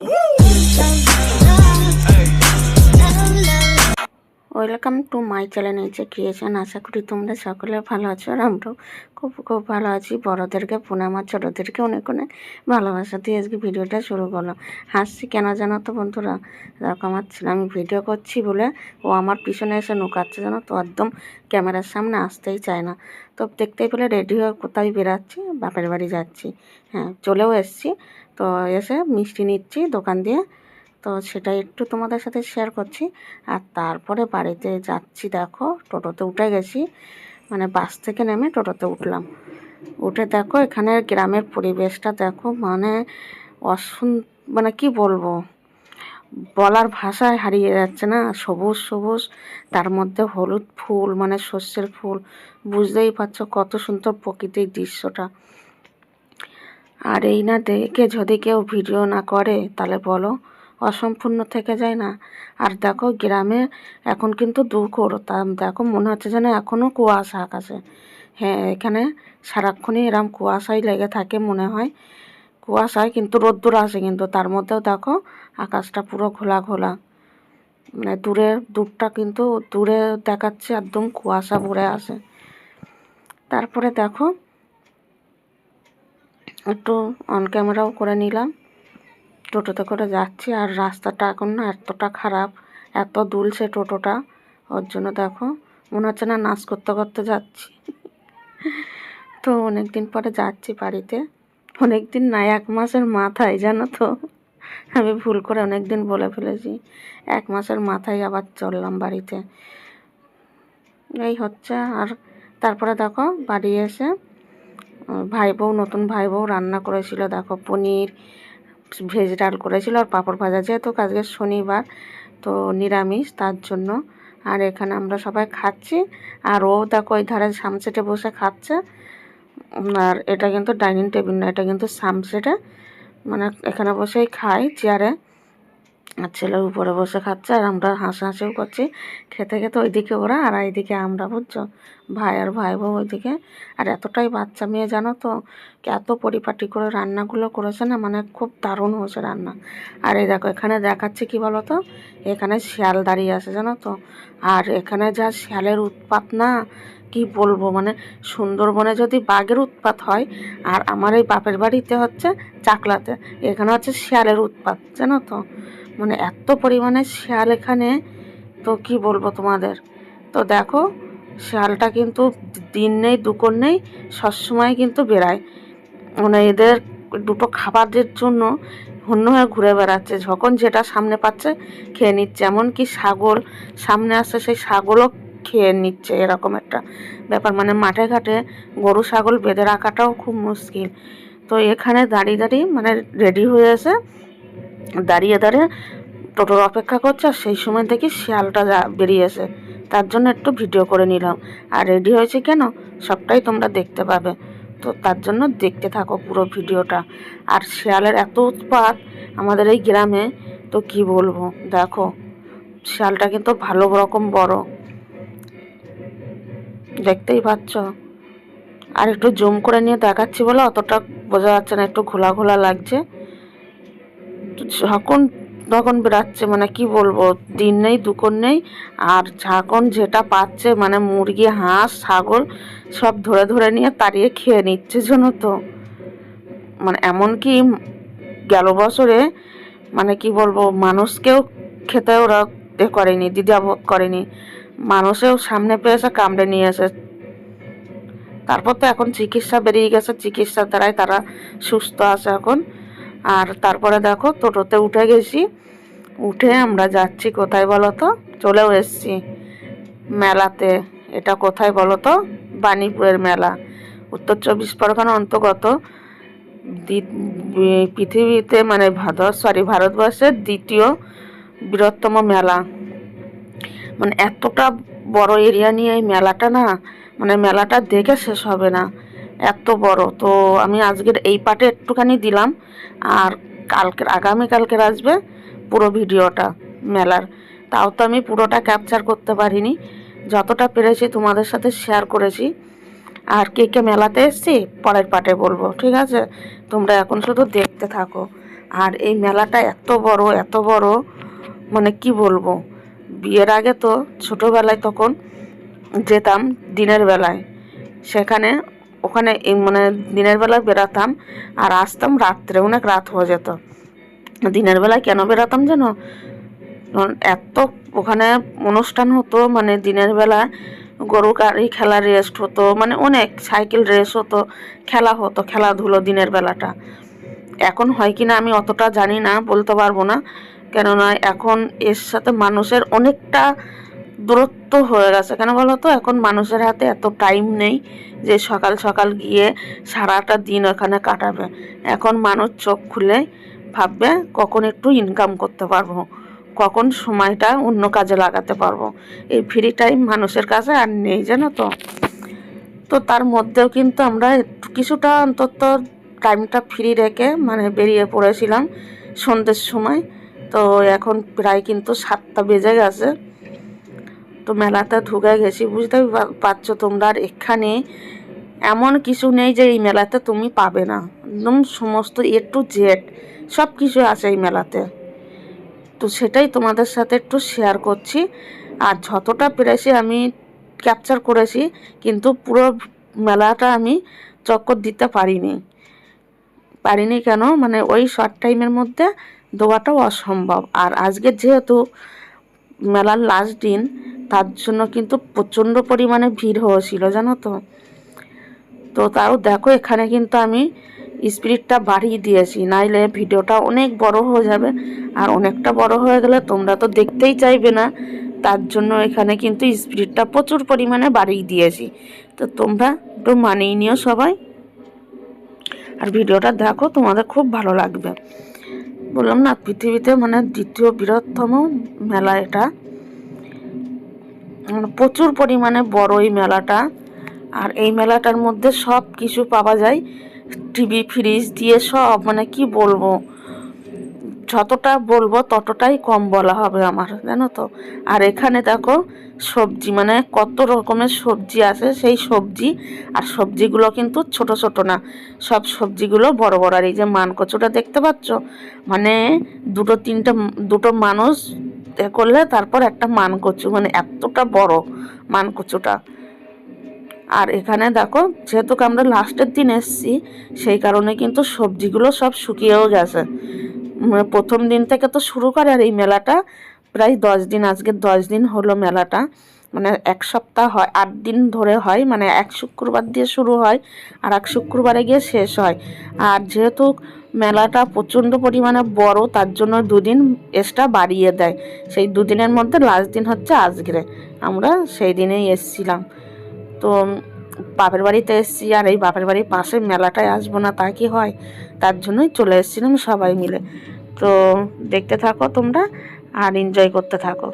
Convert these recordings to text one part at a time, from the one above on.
Woo! Welcome to my channel এই যে creation. আশা করি তোমরা সকলে ভালো আছো আর আমরাও খুব খুব ভালো আছি। বড়োদেরকে প্রণাম আর ছোটোদেরকে অনেক অনেক ভালোবাসা দিয়ে আজকে ভিডিওটা শুরু করলাম। হাসছি কেন জানো তো বন্ধুরা? দেখো আমার আমি ভিডিও করছি বলে ও আমার পিছনে এসে নুকাচ্ছে জানো তো, একদম ক্যামেরার সামনে আসতেই চায় না। তো দেখতেই পেলে রেডি হয়ে কোথায় বেরাচ্ছি বাপের বাড়ি যাচ্ছি। হ্যাঁ চলেও এসছি। তো এসে মিষ্টি নিচ্ছি দোকান দিয়ে। তো সেটা একটু তোমাদের সাথে শেয়ার করছি। আর তারপরে বাড়িতে যাচ্ছি দেখো, টোটোতে উঠে গেছি। মানে বাস থেকে নেমে টোটোতে উঠলাম। উঠে দেখো এখানে গ্রামের পরিবেশটা দেখো মানে অসুন মানে কি বলব? বলার ভাষায় হারিয়ে যাচ্ছে না, সবুজ সবুজ, তার মধ্যে হলুদ ফুল মানে শস্যের ফুল। বুঝতেই পারছ কত সুন্দর প্রকৃতির দৃশ্যটা। আর এই না দেখে যদি কেউ ভিডিও না করে, তাহলে বলো। অসম্পূর্ণ থেকে যায় না। আর দেখো, গ্রামে এখন কিন্তু দুপুর তা দেখো, মনে হচ্ছে যেন এখনও কুয়াশা আকাশে। হ্যাঁ এখানে সারাক্ষণই এরম কুয়াশাই লেগে থাকে মনে হয়। কুয়াশায় কিন্তু রোদ্দুর আসে কিন্তু। তার মধ্যেও দেখো, আকাশটা পুরো ঘোলা ঘোলা। মানে দূরে দূরটা কিন্তু দূরে দেখাচ্ছে একদম কুয়াশা ভরে আসে। তারপরে দেখো, একটু অন ক্যামেরাও করে নিলাম। টোটোতে করে যাচ্ছি আর রাস্তাটা এখন না এতটা খারাপ, এত দুলছে টোটোটা। ওর জন্য দেখো, মনে হচ্ছে না নাচ করতে করতে যাচ্ছি। তো অনেক দিন পরে যাচ্ছি বাড়িতে। অনেক দিন না, এক মাসের মাথায়, জানো তো। আমি ভুল করে অনেক দিন বলে ফেলেছি। এক মাসের মাথায় আবার চললাম বাড়িতে। এই হচ্ছে, আর তারপরে দেখো, বাড়ি এসে ভাই বউ নতুন ভাই বউ রান্না করেছিল, দেখো, পনির ভেজ ডাল করেছিল আর পাঁপড় ভাজা যেহেতু আজকে শনিবার, তো নিরামিষ তার জন্য। আর এখানে আমরা সবাই খাচ্ছি। আর ও দেখো ওই ধারে সামসেটে বসে খাচ্ছে। আর এটা কিন্তু ডাইনিং টেবিল না, এটা কিন্তু সামসেটে। মানে এখানে বসেই খাই, চেয়ারে। আর ছেলে উপরে বসে খাচ্ছে আর আমরা হাসাহাসিও করছি। খেতে খেতে ওইদিকে ওরা আর এইদিকে আমরা, বুঝছ? ভাই আর ভাই বউ ওইদিকে। আর এতটাই বাচ্চা মেয়ে, জানো তো? এত পরিপাটি করে রান্নাগুলো করেছে না? মানে খুব দারুণ হয়েছে রান্না। আর এই দেখো, এখানে দেখাচ্ছে কি বলো তো এখানে শিয়াল দাঁড়িয়ে আছে, জানো তো? আর এখানে যা শিয়ালের উৎপাত না, কি বলব? মানে সুন্দরবনে যদি বাঘের উৎপাত হয়, আর আমার এই বাপের বাড়িতে হচ্ছে চাকলাতে, এখানে হচ্ছে শিয়ালের উৎপাত, জানো তো? মানে এত পরিমাণে শিয়াল এখানে, তো কি বলব তোমাদের? তো দেখো, শিয়ালটা কিন্তু দিন নেই দুকর নেই, সবসময় কিন্তু বেড়ায়। মানে এদের দুটো খাবারের জন্য হন্য হয়ে ঘুরে বেড়াচ্ছে। যখন যেটা সামনে পাচ্ছে, খেয়ে নিচ্ছে। এমনকি ছাগল, সামনে আসছে সেই ছাগলও খেয়ে নিচ্ছে, এরকম একটা ব্যাপার। মানে মাঠে ঘাটে গরু, ছাগল বেঁধে রাখাটাও খুব মুশকিল। তো এখানে দাঁড়িয়ে দাঁড়িয়ে মানে রেডি হয়ে এসে দাঁড়িয়ে দাঁড়িয়ে টোটোর অপেক্ষা করছে আর সেই সময় দেখি শিয়ালটা বেরিয়েছে। তার জন্য একটু ভিডিও করে নিলাম। আর রেডি হয়েছে কেন? সবটাই তোমরা দেখতে পাবে। তো তার জন্য দেখতে থাকো পুরো ভিডিওটা। আর শিয়ালের এত উৎপাত আমাদের এই গ্রামে, তো কি বলব? দেখো, শিয়ালটা কিন্তু ভালো রকম বড়। দেখতেই পাচ্ছ? আর একটু জুম করে নিয়ে দেখাচ্ছি বলে অতটা বোঝা যাচ্ছে না, একটু ঘোলা ঘোলা লাগছে। যখন তখন বেরাচ্ছে মানে কি বলব, দিন নেই দুকর নেই, আর যখন যেটা পাচ্ছে মানে মুরগি, হাঁস, ছাগল, সব ধরে ধরে নিয়ে তাড়িয়ে খেয়ে নিচ্ছে জন্য তো। মানে এমনকি গেল বছরে মানে কি বলব, মানুষকেও খেতে ওরা এ করেনি, দ্বিধাবোধ করেনি। মানুষেও সামনে পেয়েছে কামড়ে নিয়ে এসে। তারপর তো এখন চিকিৎসা বেরিয়ে গেছে, চিকিৎসার দ্বারাই তারা সুস্থ আছে এখন। আর তারপরে দেখো টোটোতে উঠে গেছি। উঠে আমরা যাচ্ছি কোথায় বলো তো চলেও এসছি মেলাতে। এটা কোথায় বলো তো বাণীপুরের মেলা। উত্তর চব্বিশ পরগনা অন্তর্গত। পৃথিবীতে মানে ভারত সরি ভারতবর্ষের দ্বিতীয় বৃহত্তম মেলা। মানে এতটা বড় এরিয়া নিয়ে এই মেলাটা না মানে মেলাটা দেখে শেষ হবে না। এত বড়। তো আমি আজকের এই পাটে একটুখানি দিলাম। আর কালকের আগামীকালকের আসবে পুরো ভিডিওটা, মেলার। তাও তো আমি পুরোটা ক্যাপচার করতে পারিনি। যতটা পেরেছি তোমাদের সাথে শেয়ার করেছি। আর কে কে মেলাতে এসছি, পরের পাটে বলব, ঠিক আছে? তোমরা এখন শুধু দেখতে থাকো। আর এই মেলাটা এত বড় এত বড় মানে কি বলব? বিয়ের আগে তো ছোটোবেলায় তখন যেতাম, দিনের বেলায়। সেখানে ওখানে মানে দিনের বেলায় বেরাতাম আর আসতাম রাত্রে, অনেক রাত হয়ে যেত। দিনের বেলায় কেন বেরাতাম কারণ এত ওখানে অনুষ্ঠান হতো মানে দিনের বেলা গরু গাড়ি খেলা রেস্ট হতো মানে অনেক সাইকেল রেস হতো, খেলা হতো, খেলাধুলো দিনের বেলাটা। এখন হয় কি না আমি অতটা জানি না, বলতে পারব না। কেননা এখন এর সাথে মানুষের অনেকটা দূরত্ব হয়ে গেছে। কেন বলো তো এখন মানুষের হাতে এত টাইম নেই যে সকাল সকাল গিয়ে সারাটা দিন ওখানে কাটাবে। এখন মানুষ চোখ খুলে ভাববে কখন একটু ইনকাম করতে পারব, কখন সময়টা অন্য কাজে লাগাতে পারব। এই ফ্রি টাইম মানুষের কাছে আর নেই, জানো তো? তো তার মধ্যেও কিন্তু আমরা একটু কিছুটা অন্তত টাইমটা ফ্রি রেখে মানে বেরিয়ে পড়েছিলাম সন্ধ্যের সময়। তো এখন প্রায় কিন্তু সাতটা বেজে গেছে। তো মেলাতে ঢুকে গেছি, বুঝতে পা- পারছ তোমরা? আর এখানে এমন কিছু নেই যে এই মেলাতে তুমি পাবে না। একদম সমস্ত এ টু জেড সব কিছু আছে এই মেলাতে। তো সেটাই তোমাদের সাথে একটু শেয়ার করছি। আর যতটা পেরেছি আমি ক্যাপচার করেছি, কিন্তু পুরো মেলাটা আমি চক্কর দিতে পারিনি। পারিনি কেন? মানে ওই শর্ট টাইমের মধ্যে দেওয়াটাও অসম্ভব। আর আজকে যেহেতু মেলার লাস্ট দিন তার জন্য কিন্তু প্রচণ্ড পরিমাণে ভিড় হয়েছিল, জানো তো। তো তাও দেখো, এখানে কিন্তু আমি স্পিরিটটা বাড়িয়ে দিয়েছি। নাইলে ভিডিওটা অনেক বড় হয়ে যাবে। আর অনেকটা বড় হয়ে গেলে তোমরা তো দেখতেই চাইবে না। তার জন্য এখানে কিন্তু স্পিরিটটা প্রচুর পরিমাণে বাড়িয়ে দিয়েছি। তো তোমরা একটু মানিয়ে নিও সবাই। আর ভিডিওটা দেখো, তোমাদের খুব ভালো লাগবে। বললাম না, পৃথিবীতে মানে দ্বিতীয় বৃহত্তম মেলা এটা। প্রচুর পরিমাণে বড় এই মেলাটা। আর এই মেলাটার মধ্যে সব কিছু পাওয়া যায়। টিভি, ফ্রিজ দিয়ে সব মানে কি বলব? যতটা বলব ততটাই কম বলা হবে আমার, জানো তো? আর এখানে দেখো সবজি মানে কত রকমের সবজি আছে সেই সবজি। আর সবজিগুলো কিন্তু ছোট ছোট না, সব সবজিগুলো বড় বড়। আর এই যে মানকচুটা দেখতে পাচ্ছ? মানে দুটো, তিনটা, দুটো মানুষ করলে তারপর একটা মানকচু মানে এতটা বড় মানকচুটা। আর এখানে দেখো, যেহেতু আমরা লাস্টের দিন এসছি, সেই কারণে কিন্তু সবজিগুলো সব শুকিয়েও গেছে। প্রথম দিন থেকে তো শুরু করে, আর এই মেলাটা প্রায় দশ দিন, আজকে দশ দিন হলো মেলাটা। মানে এক সপ্তাহ হয়, আট দিন ধরে হয় মানে এক শুক্রবার দিয়ে শুরু হয়, আর এক শুক্রবারে গিয়ে শেষ হয়। আর যেহেতু মেলাটা প্রচণ্ড পরিমাণে বড়, তার জন্য দুদিন এক্সট্রা বাড়িয়ে দেয়। সেই দুদিনের মধ্যে লাস্ট দিন হচ্ছে আজকে আমরা সেই দিনেই এসছিলাম। তো বাপের বাড়িতে এসেছি আর এই বাপের বাড়ির পাশে মেলাটায় আসব না, তা কি হয়? তার জন্যই চলে এসেছিলাম সবাই মিলে। তো দেখতে থাকো তোমরা আর এনজয় করতে থাকো।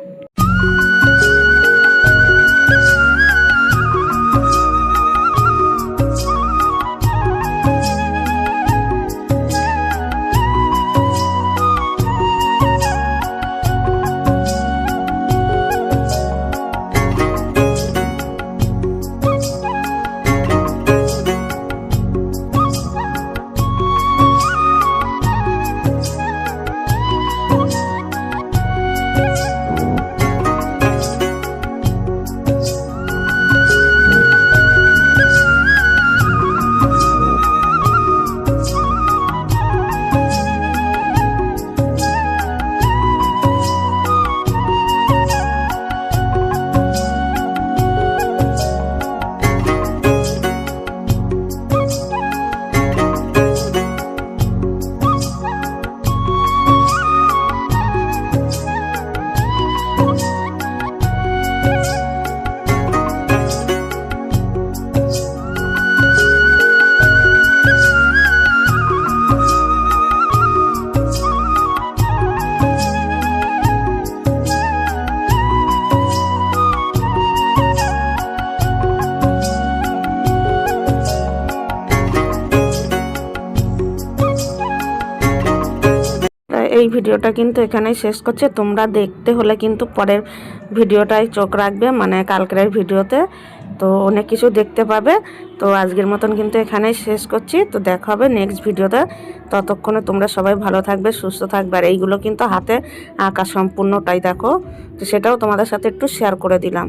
এই ভিডিওটা কিন্তু এখানেই শেষ করছে। তোমরা দেখতে হলে কিন্তু পরের ভিডিওটাই চোখ রাখবে মানে কালকের ভিডিওতে। তো অনেক কিছু দেখতে পাবে। তো আজকের মতন কিন্তু এখানেই শেষ করছি। তো দেখা হবে নেক্সট ভিডিওতে। ততক্ষণে তোমরা সবাই ভালো থাকবে, সুস্থ থাকবে। আর এইগুলো কিন্তু হাতে আঁকা সম্পূর্ণটাই দেখো। তো সেটাও তোমাদের সাথে একটু শেয়ার করে দিলাম।